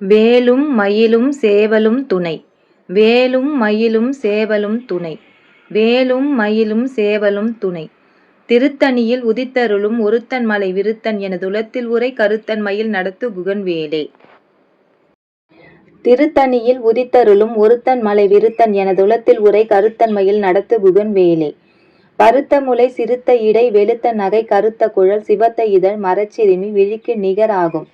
வேலும் மயிலும் சேவலும் துணை. வேலும் மயிலும் சேவலும் துணை. வேலும் மயிலும் சேவலும் துணை. திருத்தணியில் உதித்தருளும் ஒருத்தன் மலை விருத்தன் எனதுளத்தில் உரை கருத்தன் மயில் நடத்து குகன் வேலே. திருத்தணியில் உதித்தருளும் ஒருத்தன் மலை விருத்தன் எனதுளத்தில் உரை கருத்தன் மயில் நடத்து குகன் வேலே. பருத்த முலை சிறுத்த இடை வெளுத்த நகை கருத்த குழல் சிவத்த இதழ் மரச்சிறுமி விழிக்கு நிகராகும்.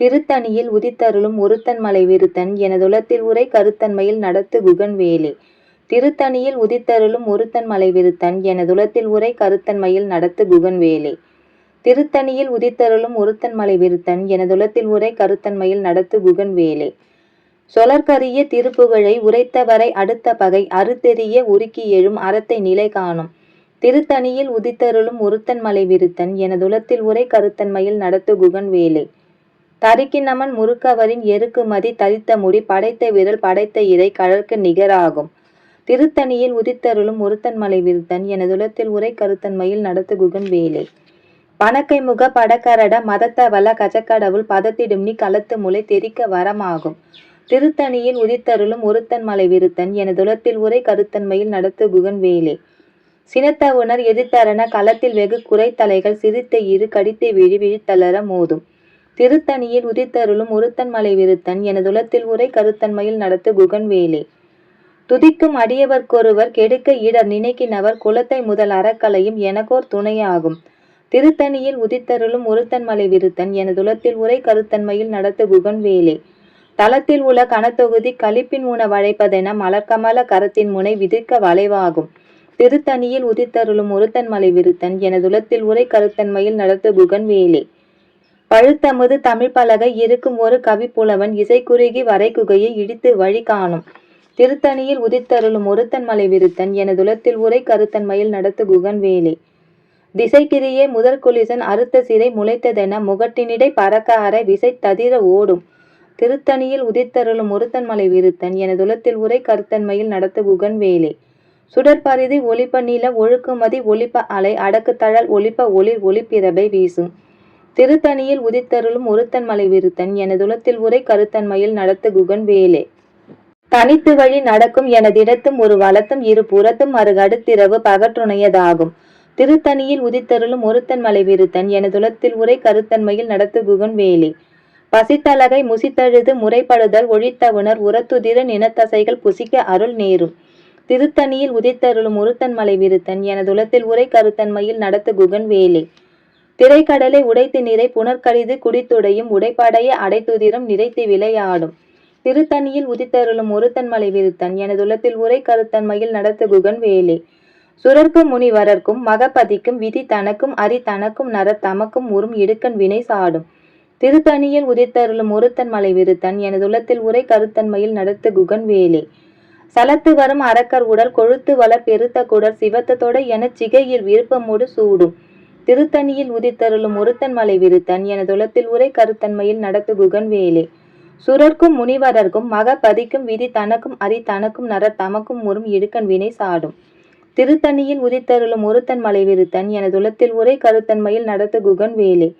திருத்தணியில் உதித்தருளும் ஒருத்தன் மலை விருத்தன் எனதுளத்தில் உரை கருத்தன்மையில் நடத்து குகன் வேலே. திருத்தணியில் உதித்தருளும் ஒருத்தன் மலை விருத்தன் எனதுலத்தில் உரை கருத்தன்மையில் நடத்து குகன் வேலே. திருத்தணியில் உதித்தருளும் ஒருத்தன் மலை விருத்தன் எனதுளத்தில் உரை கருத்தன்மையில் நடத்து குகன் வேலே. சொலற்கரிய திருப்புகழை உரைத்தவரை அடுத்த பகை அறுத்தெறிய உருக்கி எழும் அறத்தை நிலை காணும். திருத்தணியில் உதித்தருளும் ஒருத்தன் மலை விருத்தன் எனதுளத்தில் உரை கருத்தன்மையில் நடத்து குகன் வேலே. தரிக்கினமன் முறுக்கவரின் எருக்குமதி தரித்த முடி படைத்த விரல் படைத்த இறை கழற்கு நிகராகும். திருத்தணியில் உதித்தருளும் ஒருத்தன் மலை விருத்தன் எனதுலத்தில் உரை கருத்தன்மையில் நடத்து குகன் வேலை. பணக்கை முக படக்கரட மதத்தவல கஜக்கடவுள் பதத்திடும் நீ களத்து முளை தெரிக்க வரமாகும். திருத்தணியில் உதித்தருளும் ஒருத்தன் மலை விருத்தன் எனதுலத்தில் உரை கருத்தன்மையில் நடத்துகுகன் வேலை. சினத்த உணர் எதிர்த்தரன களத்தில் வெகு குறைத்தலைகள் சிரித்த இரு கடித்தை விழி விழித்தளர மோதும். திருத்தணியில் உதித்தருளும் ஒருத்தன் மலை விருத்தன் எனதுலத்தில் உரை கருத்தன்மையில் நடத்து குகன் வேலே. துதிக்கும் அடியவர்க்கொருவர் கெடுக்க இடர் நினைக்கினவர் குலத்தை முதல் அறக்கலையும் எனக்கோர் துணையாகும். திருத்தணியில் உதித்தருளும் ஒருத்தன் மலை விருத்தன் எனதுலத்தில் உரை கருத்தன்மையில் நடத்து குகன் வேலே. தளத்தில் உள்ள கனத்தொகுதி கழிப்பின் உண வளைப்பதென மலர்கமல கரத்தின் முனை விதிர்க்க வளைவாகும். திருத்தணியில் உதித்தருளும் ஒருத்தன் மலை விருத்தன் எனதுலத்தில் உரை கருத்தன்மையில் நடத்து குகன் வேலே. பழுத்தமுது தமிழ் பலகை இருக்கும் ஒரு கவிப்புலவன் இசைக்குறுகி வரைகுகையை இடித்து வழி காணும். திருத்தணியில் உதித்தருளும் ஒருத்தன் மலை விருத்தன் எனதுலத்தில் உரை கருத்தன்மையில் நடத்து குகன் வேலை. திசைக்கிரியே முதற் குலிசன் அறுத்த சிறை முளைத்ததென முகட்டினிடை பறக்க அறை விசை ததிர ஓடும். திருத்தணியில் உதித்தருளும் ஒருத்தன் மலை விருத்தன் எனதுலத்தில் உரை கருத்தன்மையில் நடத்து குகன் வேலை. சுடற்பரிதி ஒளிப்ப நீல ஒழுக்குமதி ஒளிப்ப அலை அடக்கு தழல் ஒளிப்ப ஒளிர் ஒளிப்பிரபை வீசும். திருத்தணியில் உதித்தருளும் ஒருத்தன் மலை விருத்தன் எனதுலத்தில் உரை கருத்தன்மையில் நடத்து குகன் வேலே. தனித்து வழி நடக்கும் எனதிடத்தும் ஒரு வளத்தும் இரு புறத்தும் மறுகடுத்திரவு பகற்றுணையதாகும். திருத்தணியில் உதித்தருளும் ஒருத்தன் மலை விருத்தன் எனதுலத்தில் உரை கருத்தன்மையில் நடத்து குகன் வேலே. பசித்தலகை முசித்தழுது முறைப்படுதல் ஒழித்தவுணர் உரத்துதிர நினத்தசைகள் புசிக்க அருள் நேரும். திருத்தணியில் உதித்தருளும் ஒருத்தன் மலை விருத்தன் எனதுலத்தில் உரை கருத்தன்மையில் நடத்து குகன் வேலே. திரைக்கடலை உடைத்து நிறை புனர்கழிது குடித்துடையும் உடைப்படைய அடைத்துதிரம் நிறைத்து விளையாடும். திருத்தணியில் உதித்தருளும் ஒருத்தன் மலை விருத்தன் எனதுலத்தில் உரை கருத்தன்மையில் நடத்துகுகன் வேலே. சுரர்க்கும் முனிவரர்க்கும் மகபதிக்கும் விதி தனக்கும் அரி தனக்கும் நர தமக்கும் உறும் இடுக்கன் வினை சாடும். திருத்தணியில் உதித்தருளும் ஒருத்தன் மலை விருத்தன் எனதுலத்தில் உரை கருத்தன்மையில் நடத்துகுகன் வேலே. சலத்து வரும் அரக்கர் உடல் கொழுத்து வளர் பெருத்த குடர் சிவத்தத்தோட என சிகையில் விருப்பமோடு சூடும். திருத்தணியில் உதித்தருளும் ஒருத்தன் மலை விருத்தன் எனதுலத்தில் உரை கருத்தன்மையில் நடத்து குகன் வேலே. சுரர்க்கும் முனிவரர்க்கும் மக பதிக்கும் விதி தனக்கும் அரி தனக்கும் நரர் தமக்கும் முறும் இடுக்கன் வினை சாடும். திருத்தணியில் உதித்தருளும் ஒருத்தன் மலை விருத்தன் எனதுலத்தில் உரை கருத்தன்மையில் நடத்து குகன் வேலே.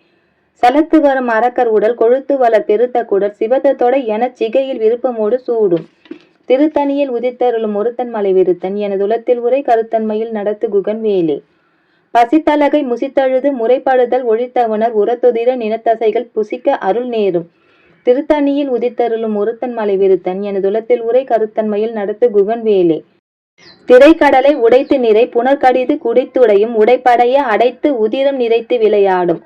சலத்து வரும் அரக்கர் உடல் கொழுத்து வளர் பெருத்த குடர் சிவத்தத்தோட என சிகையில் விருப்பமோடு சூடும். திருத்தணியில் உதித்தருளும் ஒருத்தன் மலை விருத்தன் எனதுலத்தில் உரை கருத்தன்மையில் நடத்து குகன் வேலே. பசித்தலகை முசித்தழுது முறைப்படுதல் ஒழித்தவனர் உரத்துதிர நினத்தசைகள் புசிக்க அருள் நேரும். திருத்தணியில் உதித்தருளும் ஒருத்தன் மலை விருத்தன் எனதுலத்தில் உரை கருத்தன்மையில் நடத்து குகன் வேலே. திரைக்கடலை உடைத்து நிறை புனர்கடிது குடித்துடையும் உடைப்படைய அடைத்து உதிரம் நிறைத்து விளையாடும்.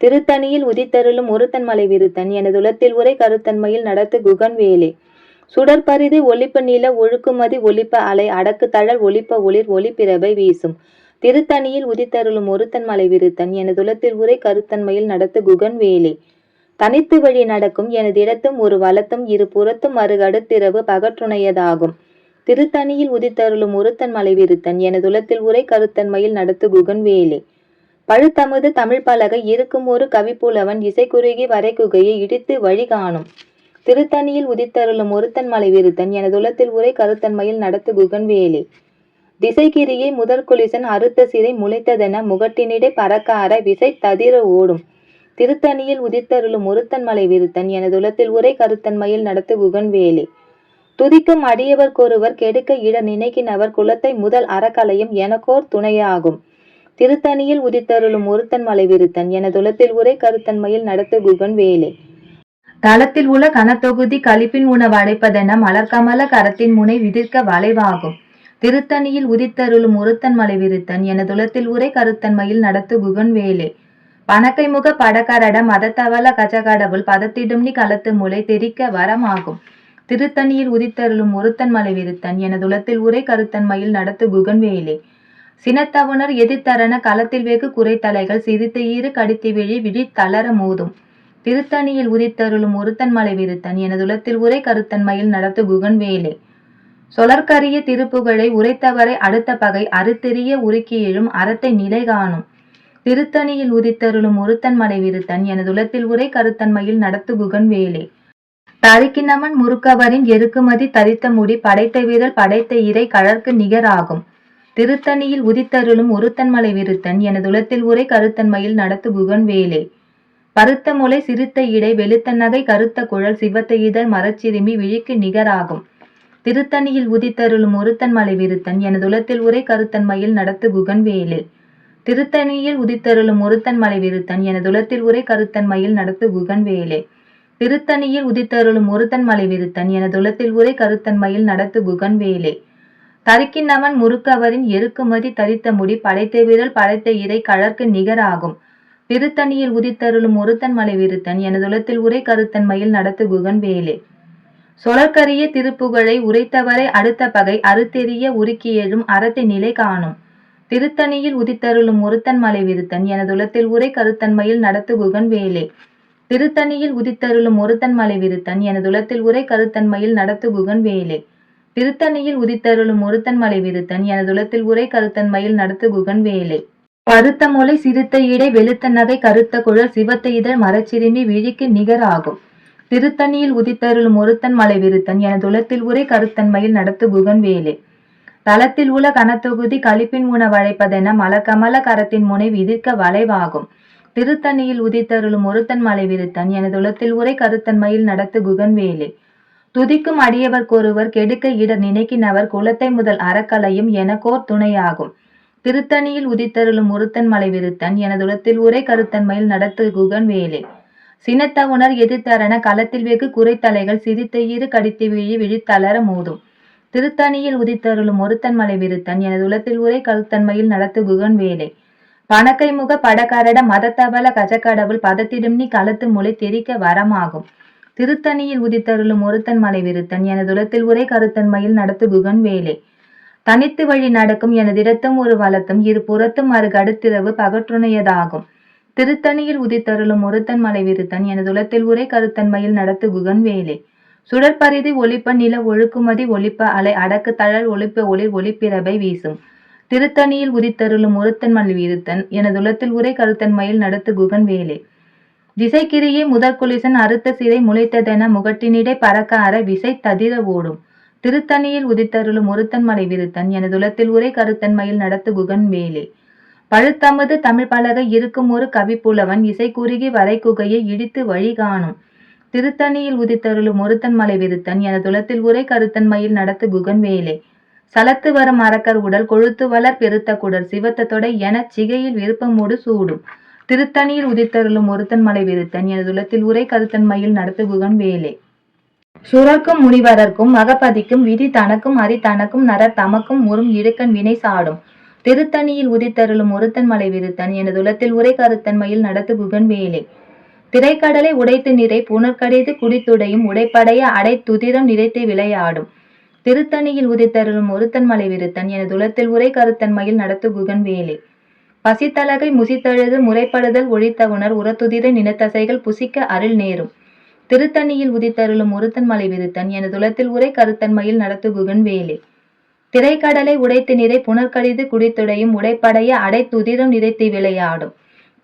திருத்தணியில் உதித்தருளும் ஒருத்தன் மலை விருத்தன் எனதுலத்தில் உரை கருத்தன்மையில் நடத்து குகன் வேலே. சுடற்பரிது ஒளிப்ப நில ஒழுக்குமதி ஒளிப்ப அலை அடக்கு தழல் ஒளிப்ப ஒளிர் ஒளிப்பிறவை வீசும். திருத்தணியில் உதித்தருளும் ஒருத்தன் மலை விருத்தன் எனதுலத்தில் உரை கருத்தன்மையில் நடத்து குகன் வேலே. தனித்து வழி நடக்கும் எனதிடத்தும் ஒரு வலத்தும் இரு புறத்தும் மறுகடுத்திரவு பகற்றுணையதாகும். திருத்தணியில் உதித்தருளும் ஒருத்தன் மலை விருத்தன் எனதுலத்தில் உரை கருத்தன்மையில் நடத்து குகன் வேலே. பழுத்தமது தமிழ் பலகை இருக்கும் ஒரு கவிப்புலவன் இசைக்குறுகி வரைகுகையை இடித்து வழி காணும். திருத்தணியில் உதித்தருளும் ஒருத்தன் மலை விருத்தன் எனதுலத்தில் உரை கருத்தன்மையில் நடத்து குகன் வேலே. திசைக்கிரியை முதற் குலிசன் அறுத்த சிறை முளைத்ததென முகட்டினிடை பறக்கார விசை ததிர ஓடும். திருத்தணியில் உதித்தருளும் ஒருத்தன் மலை விருத்தன் எனதுலத்தில் உரை கருத்தன்மையில் நடத்து குகன் வேலே. துதிக்கும் அடியவர்க்கொருவர் கெடுக்க இட நினைக்கினவர் குலத்தை முதல் அறக்கலையும் எனக்கோர் துணையாகும். திருத்தணியில் உதித்தருளும் ஒருத்தன் மலை விருத்தன் எனதுலத்தில் உரை கருத்தன்மையில் நடத்து குகன் வேலே. தளத்தில் உள்ள கனத்தொகுதி கழிப்பின் உணவு அடைப்பதென மலர்கமல கரத்தின் முனை விதிர்க்க வளைவாகும். திருத்தணியில் உதித்தருளும் ஒருத்தன் மலை விருத்தன் எனதுலத்தில் உரை கருத்தன்மையில் நடத்து குகன் வேலே. பணக்கை முக படகரட மதத்தவள கஜகடவுள் பதத்திடும் நீ களத்து முளை தெரிக்க வரமாகும். திருத்தணியில் உதித்தருளும் ஒருத்தன் மலை விருத்தன் எனதுலத்தில் உரை கருத்தன்மையில் நடத்து குகன் வேலே. சினத்தவுணர் எதிர்த்தரன களத்தில் வெகு குறைத்தலைகள் சிரித்து ஈறு கடித்து விழி விழி தளர மோதும். திருத்தணியில் உதித்தருளும் ஒருத்தன் மலை விருத்தன் எனதுலத்தில் உரை கருத்தன்மையில் நடத்து குகன் வேலே. சொலற்கரிய திருப்புகழை உரைத்தவரை அடுத்த பகை அறுத்தெறிய உருக்கியெழும் அறத்தை நிலை காணும். திருத்தணியில் உதித்தருளும் ஒருத்தன் மலை விருத்தன் எனதுலத்தில் உரை கருத்தன்மையில் நடத்து குகன் வேலே. தரிக்கினமன் முறுக்கவரின் எருக்குமதி தரித்த முடி படைத்த வீரல் படைத்த இறை கழற்கு நிகராகும். திருத்தணியில் உதித்தருளும் ஒருத்தன் மலை விருத்தன் எனதுலத்தில் உரை கருத்தன்மையில் நடத்து குகன் வேலே. பருத்த முளை சிறுத்த இடை வெளுத்த நகை கருத்த குழல் சிவத்த இதழ் மரச்சிறுமி விழிக்கு நிகராகும். திருத்தணியில் உதித்தருளும் ஒருத்தன் மலை விருத்தன் எனதுலத்தில் உரை கருத்தன்மையில் நடத்து குகன் வேலில் திருத்தணியில் உதித்தருளும் ஒருத்தன் மலை விருத்தன் எனதுலத்தில் உரை கருத்தன்மையில் நடத்து குகன் வேலே. திருத்தணியில் உதித்தருளும் ஒருத்தன் மலை விருத்தன் எனதுலத்தில் உரை கருத்தன்மையில் நடத்து குகன் வேலே. தரிக்கின்றவன் முறுக்கவரின் எருக்குமதி தரித்த முடி படைத்த விரல் படைத்த இறை கழற்கு நிகராகும். திருத்தணியில் உதித்தருளும் ஒருத்தன் மலை விருத்தன் எனதுலத்தில் உரை கருத்தன்மையில் நடத்து குகன் வேலே. சொலற்கரிய திருப்புகழை உரைத்தவரை அடுத்த பகை அறுத்தெறிய உருக்கி எழும் அறத்தை நிலை காணும். திருத்தணியில் உதித்தருளும் ஒருத்தன் மலை விருத்தன் எனதுலத்தில் உரை கருத்தன்மையில் நடத்துகுகன் வேலே. திருத்தணியில் உதித்தருளும் ஒருத்தன் மலை விருத்தன் எனதுலத்தில் உரை கருத்தன்மையில் நடத்துகுகன் வேலே. திருத்தணியில் உதித்தருளும் ஒருத்தன் மலை விருத்தன் எனதுலத்தில் உரை கருத்தன்மையில் நடத்துகுகன் வேலே. பருத்த மொழி சிறுத்த இடை வெளுத்த நகை கருத்த குழல் சிவத்த இதழ் மரச்சிறுமி விழிக்கு நிகராகும். திருத்தணியில் உதித்தருளும் ஒருத்தன் மலை விருத்தன் எனதுலத்தில் உரை கருத்தன்மையில் நடத்து குகன் வேலே. தளத்தில் உள்ள கனத்தொகுதி கழிப்பின் உணவழைப்பதென மலக்கமல கரத்தின் முனை விதிர்க்க வளைவாகும். திருத்தணியில் உதித்தருளும் ஒருத்தன் மலை விருத்தன் எனதுலத்தில் உரை கருத்தன்மையில் நடத்து குகன் வேலே. துதிக்கும் அடியவர்க்கொருவர் கெடுக்க இட நினைக்கினவர் குலத்தை முதல் அறக்கலையும் எனக்கோர் துணையாகும். திருத்தணியில் உதித்தருளும் ஒருத்தன் மலை விருத்தன் எனதுலத்தில் உரை கருத்தன்மையில் நடத்து குகன் வேலே. சினத்தவுணர் எதிர்த்தரன களத்தில் வெகு குறைத்தலைகள் சிரித்த இரு கடித்து விழி விழித்தளர மோதும் திருத்தணியில் உதித்தருளும் ஒருத்தன் மலை விருத்தன் எனதுலத்தில் உரை கருத்தன்மையில் நடத்து குகன் வேலை. பணக்கை முக படக்கரட மதத்தபல கஜக்கடவுள் பதத்திடும் நீ களத்து முளை தெரிக்க வரமாகும். திருத்தணியில் உதித்தருளும் ஒருத்தன் மலை விருத்தன் எனதுலத்தில் உரை கருத்தன்மையில் நடத்து குகன் வேலை. தனித்து வழி நடக்கும் எனதிடத்தும் ஒரு வலத்தும் இரு புறத்தும் அருகடுத்திரவு பகற்றுணையதாகும். திருத்தணியில் உதித்தருளும் ஒருத்தன் மலை விருத்தன் எனதுலத்தில் உரை கருத்தன்மையில் நடத்து குகன் வேலே. சுடற்பரிதி ஒளிப்ப நில ஒழுக்குமதி ஒளிப்ப அலை அடக்கு தழல் ஒளிப்ப ஒளிர் ஒளிப்பிரபை வீசும். திருத்தணியில் உதித்தருளும் ஒருத்தன் மலை விருத்தன் எனதுலத்தில் உரை கருத்தன்மையில் நடத்து குகன் வேலே. திசைக்கிரியே முதற்குலிசன் அறுத்த சிறை முளைத்ததென முகட்டினிடை பறக்க அற விசை ததிர ஓடும். திருத்தணியில் உதித்தருளும் ஒருத்தன் மலை விருத்தன் எனதுலத்தில் உரை கருத்தன்மையில் நடத்து குகன் வேலே. பழுத்தமது தமிழ் பலகை இருக்கும் ஒரு கவிப்புலவன் இசை குறுகி வரை குகையை இடித்து வழி காணும். திருத்தணியில் உதித்தருளும் ஒருத்தன் மலை விருத்தன் எனதுலத்தில் உரை கருத்தன்மையில் நடத்து குகன் வேலை. சலத்து வரும் அரக்கர் உடல் கொழுத்து வளர் பெருத்த குடர் சிவத்த தொடை எனச் சிகையில் விருப்பமோடு சூடும். திருத்தணியில் உதித்தருளும் ஒருத்தன் மலை விருத்தன் எனதுலத்தில் உரை கருத்தன்மையில் நடத்து குகன் வேலை. சுரக்கும் முனிவரர்க்கும் மகபதிக்கும் விதி தனக்கும் அரி தனக்கும் நர தமக்கும் உறும் இடுக்கண் வினை சாடும். திருத்தணியில் உதித்தருளும் ஒருத்தன் மலை விருத்தன் எனதுலத்தில் உரை கருத்தன்மையில் நடத்து குகன் வேலை. திரைக்கடலை உடைத்து நிறை புனர்கடைத்து குடித்துடையும் உடைப்படைய அடை துதிரம் நிறைத்து விளையாடும். திருத்தணியில் உதித்தருளும் ஒருத்தன் மலை விருத்தன் எனதுலத்தில் உரை கருத்தன்மையில் நடத்து குகன் வேலை. பசித்தலகை முசித்தழுது முறைப்படுதல் ஒழித்தவுணர் உரத்துதிர நினத்தசைகள் புசிக்க அருள் நேரும். திருத்தணியில் உதித்தருளும் ஒருத்தன் மலை விருத்தன் எனதுலத்தில் உரை கருத்தன்மையில் நடத்து குகன் வேலே. திரைக்கடலை உடைத்து நிறை புனர்கடிது குடித்துடையும் உடைப்படைய அடைத்துதிரம் நிறைத்தி நிறைத்து விளையாடும்.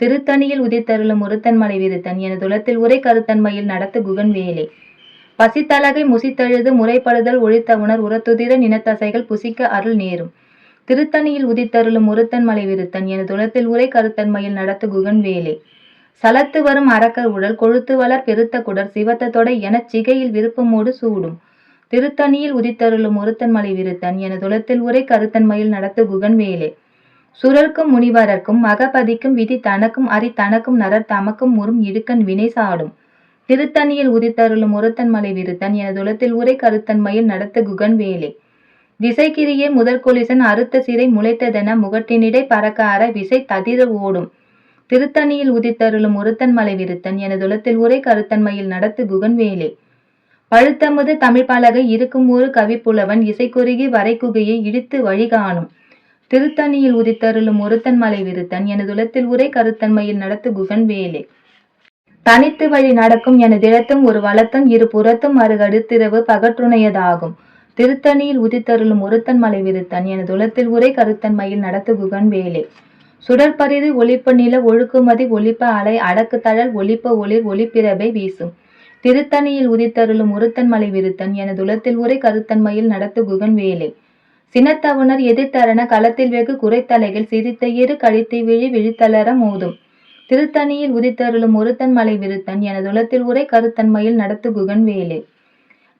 திருத்தணியில் உதித்தருளும் ஒருத்தன் மலை விருத்தன் எனதுலத்தில் உரை கருத்தன்மையில் நடத்து குகன் வேலே. பசித்தலகை முசித்தழுது முறைப்படுதல் ஒழித்த உணர் உரத்துதிர நினத்தசைகள் புசிக்க அருள் நேரும். திருத்தணியில் உதித்தருளும் ஒருத்தன் மலை விருத்தன் எனதுலத்தில் உரை கருத்தன்மையில் நடத்து குகன் வேலே. சலத்து வரும் அரக்கர் உடல் கொழுத்து வளர் பெருத்த குடர் சிவத்த தொடை எனச் சிகையில் விருப்பமோடு சூடும். திருத்தணியில் உதித்தருளும் ஒருத்தன் மலை விருத்தன் என துலத்தில் உரை கருத்தன் மயில் நடத்து குகன் வேலே. சுரர்க்கும் முனிவரர்க்கும் மகபதிக்கும் விதி தனக்கும் அரி தனக்கும் நரர் தமக்கும் முறும் இடுக்கண் வினை சாடும். திருத்தணியில் உதித்தருளும் ஒருத்தன் மலை விருத்தன் என துலத்தில் உரை கருத்தன் மயில் நடத்து குகன் வேலே. திசைக்கிரியே முதற்கொலிசன் அறுத்த சிறை முளைத்ததென முகட்டினிடை பறக்க அற விசை ததிர ஓடும். திருத்தணியில் உதித்தருளும் ஒருத்தன் மலை விருத்தன் என துலத்தில் உரை கருத்தன்மையில் நடத்து குகன் வேலே. பழுத்தமுது தமிழ் பலகை இருக்கும் ஒரு கவிப்புலவன் இசைக்குறுகி வரைக்குகையை இடித்து வழிகாணும். திருத்தணியில் உதித்தருளும் ஒருத்தன் மலை விருத்தன் எனதுலத்தில் உரை கருத்தன்மையில் நடத்து குகன் வேலே. தனித்து வழி நடக்கும் எனதிடத்தும் ஒரு வளத்தும் இரு புறத்தும் அருகடுத்திரவு பகற்றுணையதாகும். திருத்தணியில் உதித்தருளும் ஒருத்தன் மலை விருத்தன் எனதுலத்தில் உரை கருத்தன்மையில் நடத்து குகன் வேலே. சுடற்பரிது ஒளிப்ப நில ஒழுக்குமதி ஒளிப்ப அலை அடக்கு தழல் ஒளிப்ப ஒளிர் ஒளிப்பிரபை வீசும். திருத்தணியில் உதித்தருளும் ஒருத்தன் மலை விருத்தன் எனதுலத்தில் உரை கருத்தன்மையில் நடத்து குகன் வேலை. சினத்தவனர் எதிர்த்தரண களத்தில் வெகு குறைத்தலைகள் சிரித்த இரு கழித்து விழி விழித்தளர மோதும். திருத்தணியில் உதித்தருளும் ஒருத்தன் மலை விருத்தன் எனதுலத்தில் உரை கருத்தன்மையில் நடத்து குகன் வேலே.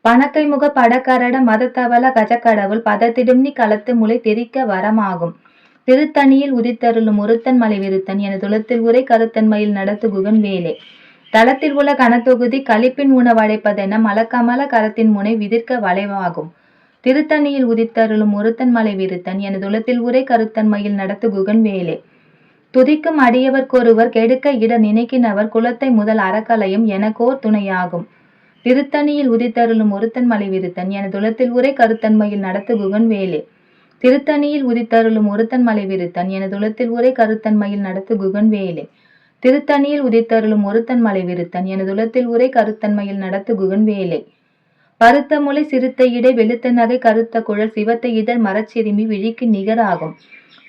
பணக்கை முக படக்கரட மதத்தவள கஜக்கடவுள் பதத்திடும் நீ களத்து முளை தெரிக்க வரமாகும். திருத்தணியில் உதித்தருளும் ஒருத்தன் மலை விருத்தன் எனதுலத்தில் உரை கருத்தன்மையில் நடத்து குகன் வேலே. தளத்தில் உள்ள கனத்தொகுதி கழிப்பின் உணவடைப்பதென மலக்கமல கரத்தின் முனை விதிர்க்க வளைவாகும். திருத்தணியில் உதித்தருளும் ஒருத்தன் மலை விருத்தன் எனதுலத்தில் உரை கருத்தன்மையில் நடத்து குகன் வேலே. துதிக்கும் அடியவர்க்கொருவர் கெடுக்க இட நினைக்கினவர் குலத்தை முதல் அறக்கலையும் எனக்கோர் துணையாகும். திருத்தணியில் உதித்தருளும் ஒருத்தன் மலை விருத்தன் எனதுலத்தில் உரை கருத்தன்மையில் நடத்து குகன் வேலே. திருத்தணியில் உதித்தருளும் ஒருத்தன் மலை விருத்தன் எனதுலத்தில் உரை கருத்தன்மையில் நடத்து குகன் வேலே. திருத்தணியில் உதித்தருளும் ஒருத்தன் மலை விருத்தன். எனதுலத்தில் உரை கருத்தன்மையில் நடத்து குகன் வேலை. பருத்த முளை சிறுத்த இடை வெளுத்த நகை கருத்த குழல் சிவத்த இதழ் மரச்சிறுமி விழிக்கு நிகராகும்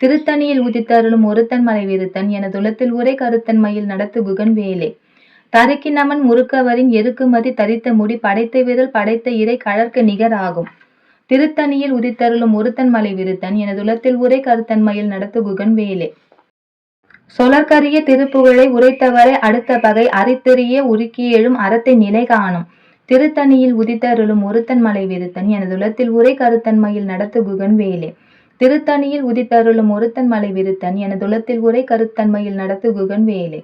திருத்தணியில் உதித்தருளும் ஒருத்தன் மலை விருத்தன். எனதுலத்தில் உரை கருத்தன்மையில் நடத்து குகன் வேலை. தருக்கினமன் நமன் முறுக்கவரின் எருக்குமதி தரித்த முடி படைத்த விரல் படைத்த இறை கழற்க நிகராகும் திருத்தணியில் உதித்தருளும் ஒருத்தன் மலை விருத்தன். எனதுலத்தில் உரை கருத்தன்மையில் நடத்து குகன் வேலை. சொலற்கரிய திருப்புகழை உரைத்தவரை அடுத்த பகை அரித்தெறிய உருக்கி எழும் அறத்தை நிலை காணும். திருத்தணியில் உதித்தருளும் ஒருத்தன் மலை விருத்தன் எனதுலத்தில் உரை கருத்தன்மையில் நடத்து குகன் வேலே. திருத்தணியில் உதித்தருளும் ஒருத்தன் மலை விருத்தன் எனதுலத்தில் உரை கருத்தன்மையில் நடத்து குகன் வேலே.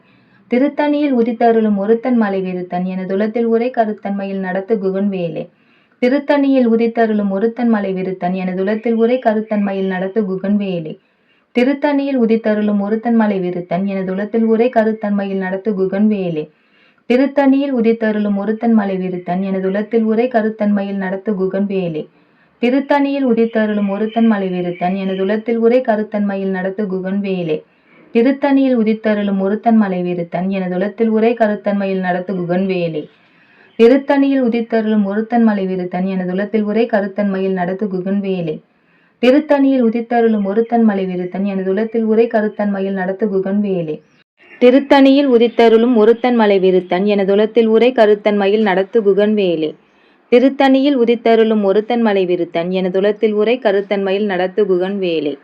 திருத்தணியில் உதித்தருளும் ஒருத்தன் மலை விருத்தன் எனதுலத்தில் உரை கருத்தன்மையில் நடத்து குகன் வேலே. திருத்தணியில் உதித்தருளும் ஒருத்தன் மலை விருத்தன் எனதுலத்தில் உரை கருத்தன்மையில் நடத்து குகன் வேலே. திருத்தணியில் உதித்தருளும் ஒருத்தன் மலை விருத்தன் எனதுலத்தில் உரை கருத்தன்மையில் நடத்து குகன் வேலே. திருத்தணியில் உதித்தருளும் ஒருத்தன் மலை விருத்தன் எனதுலத்தில் உரை கருத்தன்மையில் நடத்து குகன் வேலே. திருத்தணியில் உதித்தருளும் ஒருத்தன் மலை விருத்தன் எனதுலத்தில் உரை கருத்தன்மையில் நடத்து குகன் வேலே. திருத்தணியில் உதித்தருளும் ஒருத்தன் மலை விருத்தன் எனதுலத்தில் உரை கருத்தன்மையில் நடத்து குகன் வேலே. திருத்தணியில் உதித்தருளும் ஒருத்தன் மலை விருத்தன் எனதுலத்தில் உரை கருத்தன்மையில் நடத்து குகன் வேலே. திருத்தணியில் உதித்தருளும் ஒருத்தன் மலை விருத்தன் எனதுலத்தில் உரை கருத்தன்மையில் நடத்து குகன் வேலே. திருத்தணியில் உதித்தருளும் ஒருத்தன் மலை விருத்தன் எனதுலத்தில் உரை கருத்தன்மையில் நடத்து குகன் வேலே. திருத்தணியில் உதித்தருளும் ஒருத்தன் மலை விருத்தன் எனதுலத்தில் உரை கருத்தன்மையில் நடத்து குகன் வேலே.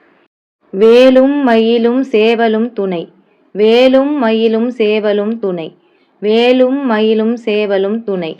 வேலும் மயிலும் சேவலும் துணை. வேலும் மயிலும் சேவலும் துணை. வேலும் மயிலும் சேவலும் துணை.